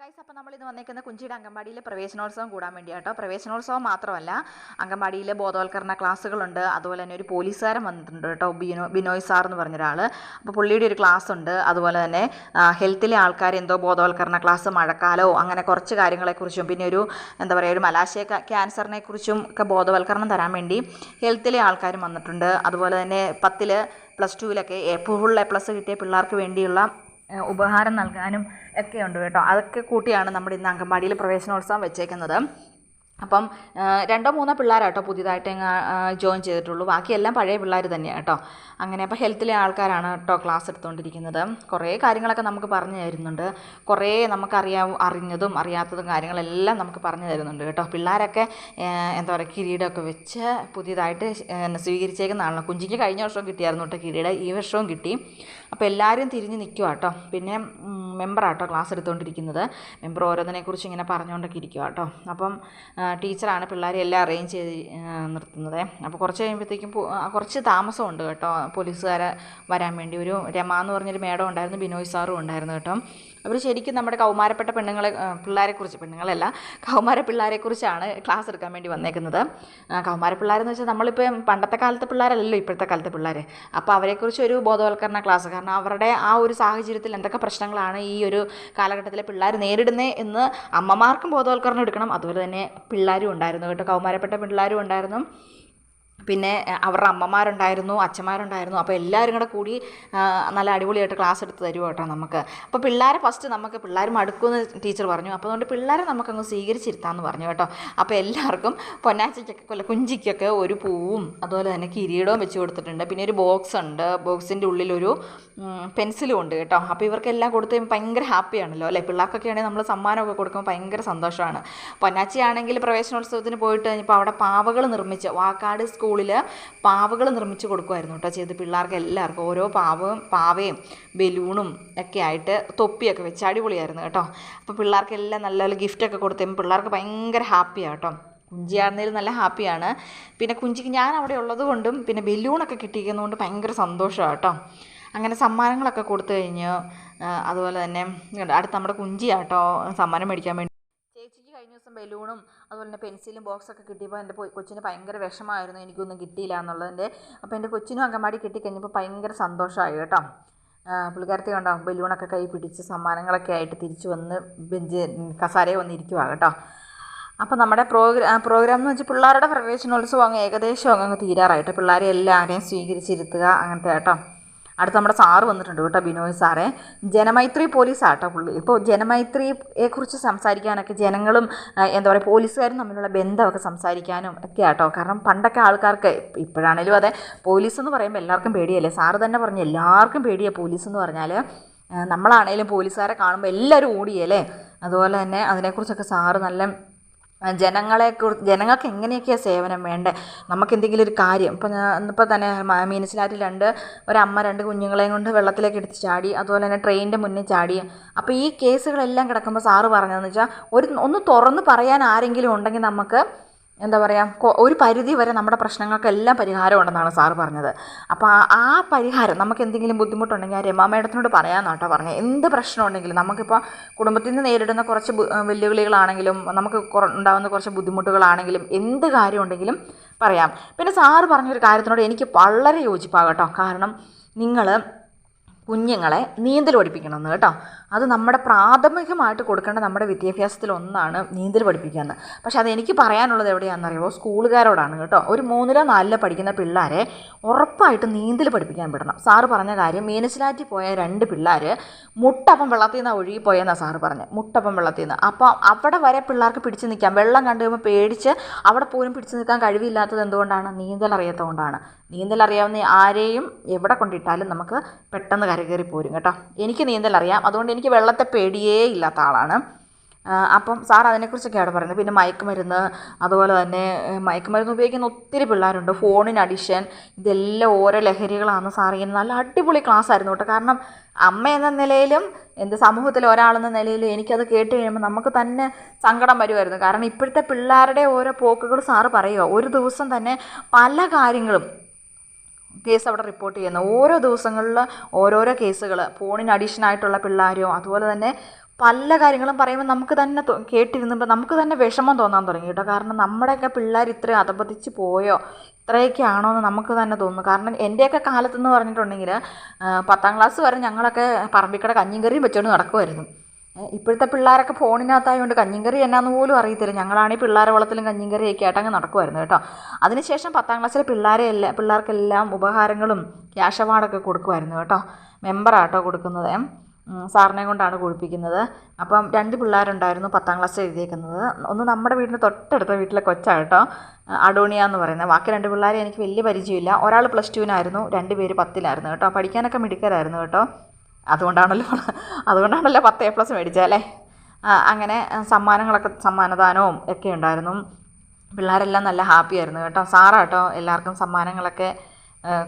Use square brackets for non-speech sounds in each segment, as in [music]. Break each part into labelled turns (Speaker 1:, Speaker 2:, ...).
Speaker 1: Guys അപ്പോൾ നമ്മൾ ഇന്ന് വന്നേക്കുന്ന കുഞ്ചിയുടെ അംഗൻവാടിയിലെ പ്രവേശനോത്സവം കൂടാൻ വേണ്ടി കേട്ടോ പ്രവേശനോത്സവം മാത്രമല്ല അംഗൻവാടിയിലെ ബോധവൽക്കരണ ക്ലാസ്സുകളുണ്ട്. അതുപോലെ തന്നെ ഒരു പോലീസുകാരൻ വന്നിട്ടുണ്ട് കേട്ടോ ബിനോ ബിനോയ് സാർ എന്ന് പറഞ്ഞ ഒരാൾ അപ്പോൾ പുള്ളിയുടെ ഒരു ക്ലാസ് ഉണ്ട്. അതുപോലെ തന്നെ ഹെൽത്തിലെ ആൾക്കാർ എന്തോ ബോധവൽക്കരണ ക്ലാസ് മഴക്കാലോ അങ്ങനെ കുറച്ച് കാര്യങ്ങളെക്കുറിച്ചും പിന്നെ ഒരു എന്താ പറയുക ഒരു മലാശയ ക്യാ- ക്യാൻസറിനെ കുറിച്ചും ഒക്കെ ബോധവൽക്കരണം തരാൻ വേണ്ടി ഹെൽത്തിലെ ആൾക്കാരും വന്നിട്ടുണ്ട്. അതുപോലെ തന്നെ പത്തിൽ പ്ലസ് ടുവിലൊക്കെ ഫുൾ എ പ്ലസ് കിട്ടിയ പിള്ളേർക്ക് വേണ്ടിയുള്ള ഉപഹാരം നൽകാനും ഒക്കെ ഉണ്ട് കേട്ടോ. അതൊക്കെ കൂട്ടിയാണ് നമ്മുടെ ഇന്ന് അംഗൻവാടിയിൽ പ്രവേശനോത്സവം വെച്ചേക്കുന്നത്. അപ്പം രണ്ടോ മൂന്നോ പിള്ളേരാട്ടോ പുതിയതായിട്ട് ജോയിൻ ചെയ്തിട്ടുള്ളൂ. ബാക്കിയെല്ലാം പഴയ പിള്ളേർ തന്നെയാണ് കേട്ടോ. അങ്ങനെ അപ്പോൾ ഹെൽത്തിലെ ആൾക്കാരാണ് കേട്ടോ ക്ലാസ് എടുത്തുകൊണ്ടിരിക്കുന്നത് കുറേ കാര്യങ്ങളൊക്കെ നമുക്ക് പറഞ്ഞു തരുന്നുണ്ട്. കുറേ നമുക്കറിയാ അറിഞ്ഞതും അറിയാത്തതും കാര്യങ്ങളെല്ലാം നമുക്ക് പറഞ്ഞു തരുന്നുണ്ട് കേട്ടോ. പിള്ളേരൊക്കെ എന്താ പറയുക കിരീടമൊക്കെ വെച്ച് പുതിയതായിട്ട് സ്വീകരിച്ചേക്കുന്നതാണല്ലോ കുഞ്ചിക്ക് കഴിഞ്ഞ വർഷവും കിട്ടിയായിരുന്നു കേട്ടോ കിരീടം. ഈ വർഷവും കിട്ടി. അപ്പോൾ എല്ലാവരും തിരിഞ്ഞ് നിൽക്കുക കേട്ടോ പിന്നെ മെമ്പറാട്ടോ ക്ലാസ് എടുത്തുകൊണ്ടിരിക്കുന്നത് മെമ്പർ ഓരോന്നിനെക്കുറിച്ച് ഇങ്ങനെ പറഞ്ഞുകൊണ്ടൊക്കെ ഇരിക്കുക കേട്ടോ അപ്പം ടീച്ചറാണ് പിള്ളേരെ എല്ലാം അറേഞ്ച് ചെയ്ത് നിർത്തുന്നത്. അപ്പോൾ കുറച്ച് കഴിയുമ്പോഴത്തേക്കും കുറച്ച് താമസമുണ്ട് കേട്ടോ. പോലീസുകാരെ വരാൻ വേണ്ടി. ഒരു രമ എന്ന് പറഞ്ഞൊരു മേഡം ഉണ്ടായിരുന്നു ബിനോയ് സാറും ഉണ്ടായിരുന്നു കേട്ടോ. അവർ ശരിക്കും നമ്മുടെ കൗമാരപ്പെട്ട പെണ്ണുങ്ങളെ പിള്ളേരെക്കുറിച്ച് പെണ്ണുങ്ങളല്ല കൗമാര പിള്ളേരെക്കുറിച്ചാണ് ക്ലാസ് എടുക്കാൻ വേണ്ടി വന്നേക്കുന്നത്. കൗമാര പിള്ളേരെന്ന് വെച്ചാൽ നമ്മളിപ്പോൾ പണ്ടത്തെ കാലത്തെ പിള്ളേരല്ലല്ലോ ഇപ്പോഴത്തെ കാലത്തെ പിള്ളേർ അപ്പോൾ അവരെക്കുറിച്ച് ഒരു ബോധവൽക്കരണ ക്ലാസ് കാരണം അവരുടെ ആ ഒരു സാഹചര്യത്തിൽ എന്തൊക്കെ പ്രശ്നങ്ങളാണ് ഈ ഒരു കാലഘട്ടത്തിലെ പിള്ളേർ നേരിടുന്നത് എന്ന് അമ്മമാർക്കും ബോധവൽക്കരണം എടുക്കണം. അതുപോലെ തന്നെ പിള്ളേരും ഉണ്ടായിരുന്നു കേട്ടോ കൗമാരപ്പെട്ട പിള്ളേരും ഉണ്ടായിരുന്നു. പിന്നെ അവരുടെ അമ്മമാരുണ്ടായിരുന്നു അച്ഛന്മാരുണ്ടായിരുന്നു. അപ്പോൾ എല്ലാവരും കൂടെ കൂടി നല്ല അടിപൊളിയായിട്ട് ക്ലാസ് എടുത്ത് തരുമോ കേട്ടോ നമുക്ക്. അപ്പോൾ പിള്ളേരെ ഫസ്റ്റ് നമുക്ക് പിള്ളേർ മടുക്കുമെന്ന് ടീച്ചർ പറഞ്ഞു. അപ്പോൾ അതുകൊണ്ട് പിള്ളേരെ നമുക്കങ്ങ് സ്വീകരിച്ചിരുത്താമെന്ന് പറഞ്ഞു കേട്ടോ. അപ്പോൾ എല്ലാവർക്കും പൊന്നാച്ചയ്ക്കൊക്കെ കൊല്ല കുഞ്ചിക്കൊക്കെ ഒരു പൂവും അതുപോലെ തന്നെ കിരീടവും വെച്ച് കൊടുത്തിട്ടുണ്ട്. പിന്നെ ഒരു ബോക്സ് ഉണ്ട്. ബോക്സിന്റെ ഉള്ളിലൊരു പെൻസിലും ഉണ്ട് കേട്ടോ. അപ്പോൾ ഇവർക്കെല്ലാം കൊടുത്ത് ഭയങ്കര ഹാപ്പിയാണല്ലോ അല്ലേ? പിള്ളേർക്കൊക്കെ ആണെങ്കിൽ നമ്മൾ സമ്മാനമൊക്കെ കൊടുക്കുമ്പോൾ ഭയങ്കര സന്തോഷമാണ് പൊന്നാച്ചി ആണെങ്കിൽ പ്രവേശനോത്സവത്തിന് പോയിട്ട് കഴിഞ്ഞപ്പോൾ അവിടെ പാവകൾ നിർമ്മിച്ച് വാക്കാട് സ്കൂളിൽ പാവകൾ നിർമ്മിച്ച് കൊടുക്കുമായിരുന്നു കേട്ടോ ചെയ്ത് പിള്ളേർക്ക് എല്ലാവർക്കും ഓരോ പാവവും പാവയും ബലൂണും ഒക്കെ ആയിട്ട് തൊപ്പിയൊക്കെ വെച്ച് അടിപൊളിയായിരുന്നു കേട്ടോ. അപ്പോൾ പിള്ളേർക്കെല്ലാം നല്ല നല്ല ഗിഫ്റ്റൊക്കെ കൊടുത്തുമ്പോൾ പിള്ളേർക്ക് ഭയങ്കര ഹാപ്പിയാണ് കേട്ടോ. കുഞ്ചിയായിരുന്നതിൽ നല്ല ഹാപ്പിയാണ് പിന്നെ കുഞ്ചിക്ക് ഞാൻ അവിടെ ഉള്ളത് കൊണ്ടും പിന്നെ ബലൂണൊക്കെ കിട്ടിയിരിക്കുന്നതുകൊണ്ട് ഭയങ്കര സന്തോഷമാണ് കേട്ടോ. അങ്ങനെ സമ്മാനങ്ങളൊക്കെ കൊടുത്തു കഴിഞ്ഞ് അതുപോലെ തന്നെ അടുത്ത് നമ്മുടെ കുഞ്ചിയാട്ടോ സമ്മാനം മേടിക്കാൻ വേണ്ടി ദിവസം ബലൂണും അതുപോലെ തന്നെ പെൻസിലും ബോക്സൊക്കെ കിട്ടിയപ്പോൾ എന്റെ കൊച്ചിന് ഭയങ്കര വിഷമമായിരുന്നു എനിക്കൊന്നും കിട്ടിയില്ല എന്നുള്ളതിന്റെ. അപ്പോൾ എന്റെ കൊച്ചിനും അങ്കമാടി കിട്ടിക്കഴിഞ്ഞപ്പോൾ ഭയങ്കര സന്തോഷമായി കേട്ടോ. പുള്ളിക്കാരത്തെ കണ്ടോ ബലൂണൊക്കെ കൈ പിടിച്ച് സമ്മാനങ്ങളൊക്കെ ആയിട്ട് തിരിച്ചു വന്ന് ബെഞ്ച് കസാരയിൽ വന്നിരിക്കുവാ കേട്ടോ. അപ്പോൾ നമ്മുടെ പ്രോഗ്രാം പ്രോഗ്രാം എന്ന് വെച്ചാൽ പിള്ളേരുടെ പ്രവേശനോത്സവം അങ്ങ് ഏകദേശം അങ്ങ് തീരാറായിട്ട് പിള്ളേരെ എല്ലാവരെയും സ്വീകരിച്ചിരുത്തുക അങ്ങനത്തെ കേട്ടോ. അടുത്ത് നമ്മുടെ സാറ് വന്നിട്ടുണ്ട് കേട്ടോ ബിനോയ് സാറേ. ജനമൈത്രി പോലീസാണ് കേട്ടോ പുള്ളി ഇപ്പോൾ ജനമൈത്രിയെക്കുറിച്ച് സംസാരിക്കാനൊക്കെ ജനങ്ങളും എന്താ പറയുക പോലീസുകാരും തമ്മിലുള്ള ബന്ധമൊക്കെ സംസാരിക്കാനും ഒക്കെ ആട്ടോ കാരണം പണ്ടൊക്കെ ആൾക്കാർക്ക് ഇപ്പ- ഇപ്പോഴാണേലും അതെ പോലീസ് എന്ന് പറയുമ്പോൾ എല്ലാവർക്കും പേടിയല്ലേ? സാറ് തന്നെ പറഞ്ഞു എല്ലാവർക്കും പേടിയാണ് പോലീസ് എന്ന് പറഞ്ഞാൽ നമ്മളാണേലും പോലീസുകാരെ കാണുമ്പോൾ എല്ലാവരും ഓടിയല്ലേ? അതുപോലെ തന്നെ അതിനെക്കുറിച്ചൊക്കെ സാറ് നല്ല ജനങ്ങളെ ജനങ്ങൾക്ക് എങ്ങനെയൊക്കെയാണ് സേവനം വേണ്ടത് നമുക്ക് എന്തെങ്കിലും ഒരു കാര്യം. ഇപ്പം ഞാൻ തന്നെ മീനച്ചിലാറ്റിൽ രണ്ട് ഒരമ്മ രണ്ട് കുഞ്ഞുങ്ങളെയും കൊണ്ട് വെള്ളത്തിലേക്ക് എടുത്ത് ചാടി അതുപോലെ തന്നെ ട്രെയിനിന്റെ മുന്നിൽ ചാടി. അപ്പോൾ ഈ കേസുകളെല്ലാം കിടക്കുമ്പോൾ സാറ് പറഞ്ഞതെന്ന് വെച്ചാൽ ഒരു ഒന്ന് തുറന്ന് പറയാൻ ആരെങ്കിലും ഉണ്ടെങ്കിൽ നമുക്ക് എന്താ പറയുക ഒരു പരിധി വരെ നമ്മുടെ പ്രശ്നങ്ങൾക്കെല്ലാം പരിഹാരമുണ്ടെന്നാണ് സാറ് പറഞ്ഞത്. അപ്പോൾ ആ പരിഹാരം നമുക്ക് എന്തെങ്കിലും ബുദ്ധിമുട്ടുണ്ടെങ്കിൽ ആ രമാ മേഡത്തിനോട് പറയാമെന്നാട്ടോ പറഞ്ഞത് എന്ത് പ്രശ്നമുണ്ടെങ്കിലും നമുക്കിപ്പോൾ കുടുംബത്തിൽ നിന്ന് നേരിടുന്ന കുറച്ച് വെല്ലുവിളികളാണെങ്കിലും നമുക്ക് ഉണ്ടാകുന്ന കുറച്ച് ബുദ്ധിമുട്ടുകളാണെങ്കിലും എന്ത് കാര്യമുണ്ടെങ്കിലും പറയാം. പിന്നെ സാറ് പറഞ്ഞൊരു കാര്യത്തിനോട് എനിക്ക് വളരെ യോജിപ്പാകട്ടോ കാരണം നിങ്ങൾ കുഞ്ഞുങ്ങളെ നീന്തൽ പഠിപ്പിക്കണമെന്ന് കേട്ടോ. അത് നമ്മുടെ പ്രാഥമികമായിട്ട് കൊടുക്കേണ്ട നമ്മുടെ വിദ്യാഭ്യാസത്തിൽ ഒന്നാണ് നീന്തൽ പഠിപ്പിക്കുക എന്ന് പക്ഷെ അത് എനിക്ക് പറയാനുള്ളത് എവിടെയാണെന്നറിയുമോ? സ്കൂളുകാരോടാണ് കേട്ടോ. ഒരു മൂന്നിലോ നാലിലോ പഠിക്കുന്ന പിള്ളേരെ ഉറപ്പായിട്ട് നീന്തൽ പഠിപ്പിക്കാൻ വിടണം. സാറ് പറഞ്ഞ കാര്യം മീനച്ചിലാറ്റി പോയ രണ്ട് പിള്ളേർ മുട്ടപ്പം വെള്ളത്തിൽ നിന്ന് ഒഴുകി പോയെന്നാണ് സാറ് പറഞ്ഞത് മുട്ടപ്പം വെള്ളത്തിൽ നിന്ന് അപ്പോൾ അവിടെ വരെ പിള്ളേർക്ക് പിടിച്ച് നിൽക്കാം. വെള്ളം കണ്ടു കഴിയുമ്പോൾ പേടിച്ച് അവിടെ പോലും പിടിച്ച് നിൽക്കാൻ കഴിവില്ലാത്തത് എന്തുകൊണ്ടാണ്? നീന്തൽ അറിയാത്തതുകൊണ്ടാണ്. നീന്തൽ അറിയാവുന്ന ആരെയും എവിടെ കൊണ്ടിട്ടാലും നമുക്ക് പെട്ടെന്ന് കരകയറി പോരും കേട്ടോ. എനിക്ക് നീന്തൽ അറിയാം. അതുകൊണ്ട് എനിക്ക് വെള്ളത്തെ പേടിയേ ഇല്ലാത്ത ആളാണ്. അപ്പം സാർ അതിനെക്കുറിച്ചൊക്കെയാണ് പറയുന്നത്. പിന്നെ മയക്കുമരുന്ന് അതുപോലെ തന്നെ മയക്കുമരുന്ന് ഉപയോഗിക്കുന്ന ഒത്തിരി പിള്ളേരുണ്ട്. ഫോണിന് അഡിഷൻ ഇതെല്ലാം ഓരോ ലഹരികളാണ് സാർ ഇങ്ങനെ നല്ല അടിപൊളി ക്ലാസ് ആയിരുന്നു കേട്ടോ. കാരണം അമ്മ എന്ന നിലയിലും എന്ത് സമൂഹത്തിൽ ഒരാളെന്ന നിലയിലും എനിക്കത് കേട്ട് കഴിയുമ്പോൾ നമുക്ക് തന്നെ സങ്കടം വരുമായിരുന്നു. കാരണം ഇപ്പോഴത്തെ പിള്ളേരുടെ ഓരോ പോക്കുകൾ സാറ് പറയുക. ഒരു ദിവസം തന്നെ പല കാര്യങ്ങളും കേസ് അവിടെ റിപ്പോർട്ട് ചെയ്യുന്നത് ഓരോ ദിവസങ്ങളിൽ ഓരോരോ കേസുകൾ ഫോണിന് അഡീഷൻ ആയിട്ടുള്ള പിള്ളേരോ അതുപോലെ തന്നെ പല കാര്യങ്ങളും പറയുമ്പോൾ നമുക്ക് തന്നെ കേട്ടിരുന്നപ്പോൾ നമുക്ക് തന്നെ വിഷമം തോന്നാൻ തുടങ്ങി കേട്ടോ. കാരണം നമ്മുടെയൊക്കെ പിള്ളേർ ഇത്രയും അധപതിച്ച് പോയോ ഇത്രയൊക്കെ ആണോ എന്ന് നമുക്ക് തന്നെ തോന്നുന്നു. കാരണം എന്റെയൊക്കെ കാലത്തെന്ന് പറഞ്ഞിട്ടുണ്ടെങ്കിൽ പത്താം ക്ലാസ് വരെ ഞങ്ങളൊക്കെ പറമ്പിക്കട കഞ്ഞിയും കറിയും വെച്ചുകൊണ്ട് നടക്കുമായിരുന്നു ഇപ്പോഴത്തെ പിള്ളേരൊക്കെ ഫോണിനകത്തായതുകൊണ്ട് കഞ്ഞിങ്കറി എന്നാന്ന് പോലും അറിയത്തില്ല. ഞങ്ങളാണെങ്കിൽ പിള്ളേരെ വളത്തിലും കഞ്ഞിങ്കറിയൊക്കെ ആയിട്ട് അങ്ങ് നടക്കുമായിരുന്നു കേട്ടോ. അതിനുശേഷം പത്താം ക്ലാസ്സിലെ പിള്ളേരെ എല്ലാ പിള്ളേർക്കെല്ലാം ഉപഹാരങ്ങളും ക്യാഷ് അവാർഡൊക്കെ കൊടുക്കുമായിരുന്നു കേട്ടോ. മെമ്പറാട്ടോ കൊടുക്കുന്നത്. സാറിനെ കൊണ്ടാണ് കുഴിപ്പിക്കുന്നത് അപ്പം രണ്ട് പിള്ളേരുണ്ടായിരുന്നു പത്താം ക്ലാസ് എഴുതിയേക്കുന്നത്. ഒന്ന് നമ്മുടെ വീടിന് തൊട്ടടുത്ത വീട്ടിലെ കൊച്ചാണ് കേട്ടോ അഡോണിയ എന്ന് പറയുന്നത് ബാക്കി രണ്ട് പിള്ളേരെ എനിക്ക് വലിയ പരിചയമില്ല. ഒരാൾ പ്ലസ് ടുവിനായിരുന്നു രണ്ട് പേര് പത്തിലായിരുന്നു കേട്ടോ. പഠിക്കാനൊക്കെ മിടുക്കരായിരുന്നു കേട്ടോ. അതുകൊണ്ടാണല്ലോ [laughs] അതുകൊണ്ടാണല്ലോ പത്ത് എ പ്ലസ് മേടിച്ചതല്ലേ ആ, അങ്ങനെ സമ്മാനങ്ങളൊക്കെ സമ്മാനദാനവും ഒക്കെ ഉണ്ടായിരുന്നു. പിള്ളേരെല്ലാം നല്ല ഹാപ്പി ആയിരുന്നു കേട്ടോ. സാറാട്ടോ എല്ലാവർക്കും സമ്മാനങ്ങളൊക്കെ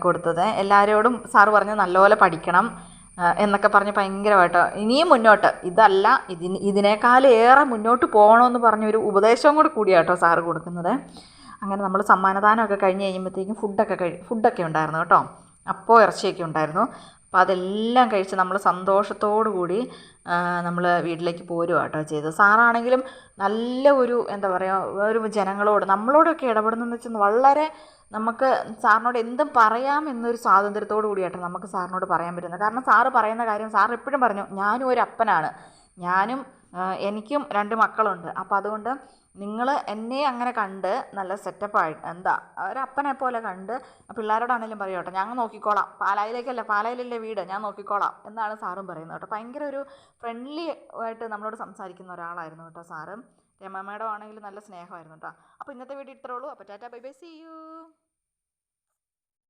Speaker 1: കൊടുത്തത്. എല്ലാവരോടും സാറ് പറഞ്ഞു നല്ലപോലെ പഠിക്കണം എന്നൊക്കെ പറഞ്ഞ് ഭയങ്കരമായിട്ടോ. ഇനിയും മുന്നോട്ട്. ഇതല്ല ഇതിന് ഇതിനേക്കാളേറെ മുന്നോട്ട് പോകണമെന്ന് പറഞ്ഞൊരു ഉപദേശവും കൂടി കൂടിയാട്ടോ സാറ് കൊടുക്കുന്നത്. അങ്ങനെ നമ്മൾ സമ്മാനദാനമൊക്കെ കഴിഞ്ഞ് കഴിയുമ്പോഴത്തേക്കും ഫുഡൊക്കെ കഴി ഫുഡൊക്കെ ഉണ്ടായിരുന്നു കേട്ടോ. അപ്പോൾ ഇറച്ചിയൊക്കെ ഉണ്ടായിരുന്നു. അപ്പോൾ അതെല്ലാം കഴിച്ച് നമ്മൾ സന്തോഷത്തോടു കൂടി നമ്മൾ വീട്ടിലേക്ക് പോരുക കേട്ടോ ചെയ്തത് സാറാണെങ്കിലും നല്ല ഒരു എന്താ പറയുക ഒരു ജനങ്ങളോട് നമ്മളോടൊക്കെ ഇടപെടുന്നതെന്ന് വെച്ചാൽ വളരെ നമുക്ക് സാറിനോട് എന്തും പറയാം എന്നൊരു സ്വാതന്ത്ര്യത്തോടു കൂടിയായിട്ട് നമുക്ക് സാറിനോട് പറയാൻ പറ്റുന്നത്. കാരണം സാറ് പറയുന്ന കാര്യം സാർ എപ്പോഴും പറഞ്ഞു ഞാനും ഒരു അപ്പനാണ്. ഞാനും എനിക്കും രണ്ട് മക്കളുണ്ട്. അപ്പോൾ അതുകൊണ്ട് നിങ്ങൾ എന്നെ അങ്ങനെ കണ്ട് നല്ല സെറ്റപ്പായിട്ട് എന്താ? ഒരപ്പനെ പോലെ കണ്ട് പിള്ളേരോടാണെങ്കിലും പറയും കേട്ടോ ഞങ്ങൾ നോക്കിക്കോളാം പാലായിലേക്കല്ല പാലായിലല്ലേ വീട് ഞാൻ നോക്കിക്കോളാം എന്നാണ് സാറും പറയുന്നത് കേട്ടോ. ഭയങ്കര ഒരു ഫ്രണ്ട്ലി ആയിട്ട് നമ്മളോട് സംസാരിക്കുന്ന ഒരാളായിരുന്നു കേട്ടോ സാറും. രമ മേഡം ആണെങ്കിൽ നല്ല സ്നേഹമായിരുന്നു കേട്ടോ. അപ്പോൾ ഇന്നത്തെ വീഡിയോ ഇത്രേ ഉള്ളൂ. അപ്പോൾ tata bye bye see you.